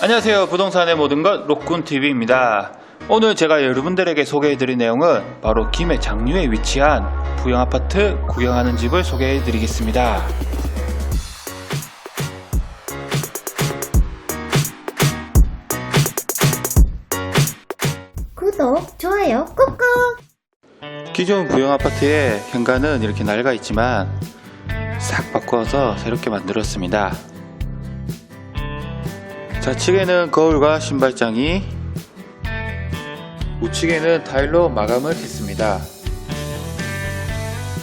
안녕하세요. 부동산의 모든 것 록군TV입니다. 오늘 제가 여러분들에게 소개해드릴 내용은 바로 김해 장류에 위치한 부영아파트 구경하는 집을 소개해드리겠습니다. 구독, 좋아요 꾹꾹! 기존 부영아파트의 현관은 이렇게 낡아 있지만 싹 바꿔서 새롭게 만들었습니다. 좌측에는 거울과 신발장이 우측에는 타일로 마감을 했습니다.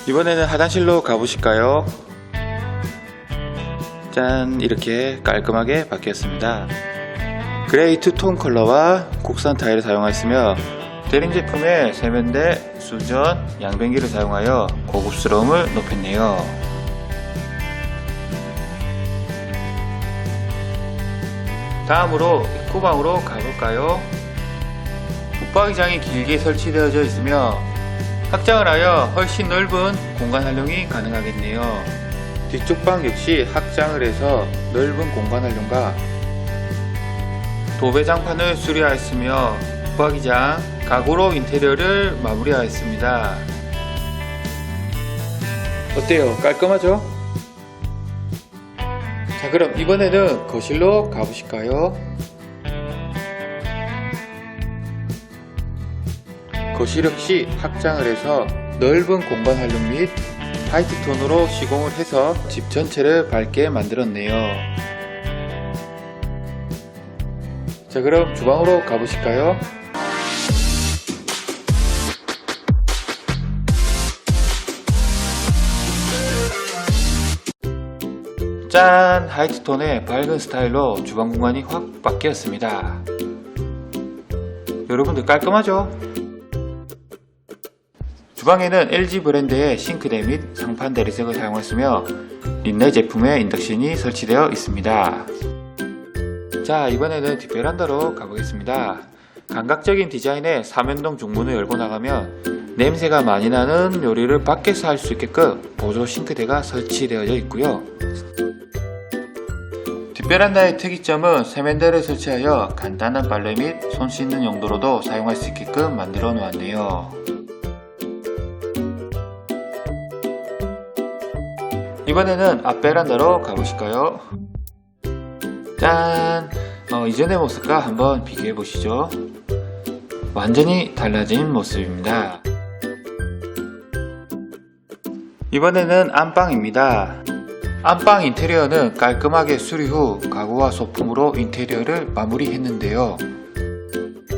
이번에는 화장실로 가보실까요? 짠 이렇게 깔끔하게 바뀌었습니다. 그레이 투톤 컬러와 국산 타일을 사용하였으며 대림 제품의 세면대, 수전, 양변기를 사용하여 고급스러움을 높였네요. 다음으로 입구방으로 가볼까요? 붙박이장이 길게 설치되어져 있으며 확장을 하여 훨씬 넓은 공간 활용이 가능하겠네요. 뒤쪽 방 역시 확장을 해서 넓은 공간 활용과 도배장판을 수리하였으며 붙박이장, 가구로 인테리어를 마무리하였습니다. 어때요? 깔끔하죠? 자 그럼 이번에는 거실로 가보실까요? 거실 역시 확장을 해서 넓은 공간 활용 및 화이트 톤으로 시공을 해서 집 전체를 밝게 만들었네요. 자 그럼 주방으로 가보실까요? 짠! 하이트톤의 밝은 스타일로 주방 공간이 확 바뀌었습니다. 여러분들 깔끔하죠? 주방에는 LG 브랜드의 싱크대 및 상판 대리석을 사용했으며 린네 제품의 인덕션이 설치되어 있습니다. 자 이번에는 뒷베란다로 가보겠습니다. 감각적인 디자인의 사면동 중문을 열고 나가면 냄새가 많이 나는 요리를 밖에서 할 수 있게끔 보조 싱크대가 설치되어져 있고요. 뒷베란다의 특이점은 세면대를 설치하여 간단한 빨래 및 손 씻는 용도로도 사용할 수 있게끔 만들어 놓았네요. 이번에는 앞베란다로 가보실까요? 짠! 어, 이전의 모습과 한번 비교해 보시죠. 완전히 달라진 모습입니다. 이번에는 안방입니다. 안방 인테리어는 깔끔하게 수리 후 가구와 소품으로 인테리어를 마무리했는데요.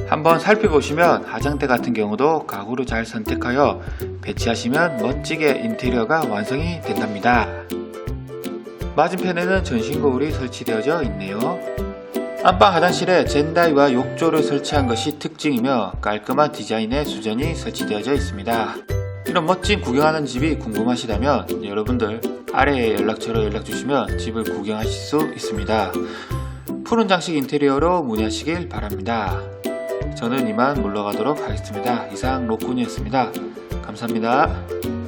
한번 살펴보시면 화장대 같은 경우도 가구를 잘 선택하여 배치하시면 멋지게 인테리어가 완성이 된답니다. 맞은편에는 전신 거울이 설치되어져 있네요. 안방 화장실에 젠다이와 욕조를 설치한 것이 특징이며 깔끔한 디자인의 수전이 설치되어져 있습니다. 이런 멋진 구경하는 집이 궁금하시다면 여러분들 아래에 연락처로 연락 주시면 집을 구경하실 수 있습니다. 푸른 장식 인테리어로 문의하시길 바랍니다. 저는 이만 물러가도록 하겠습니다. 이상 로군이었습니다. 감사합니다.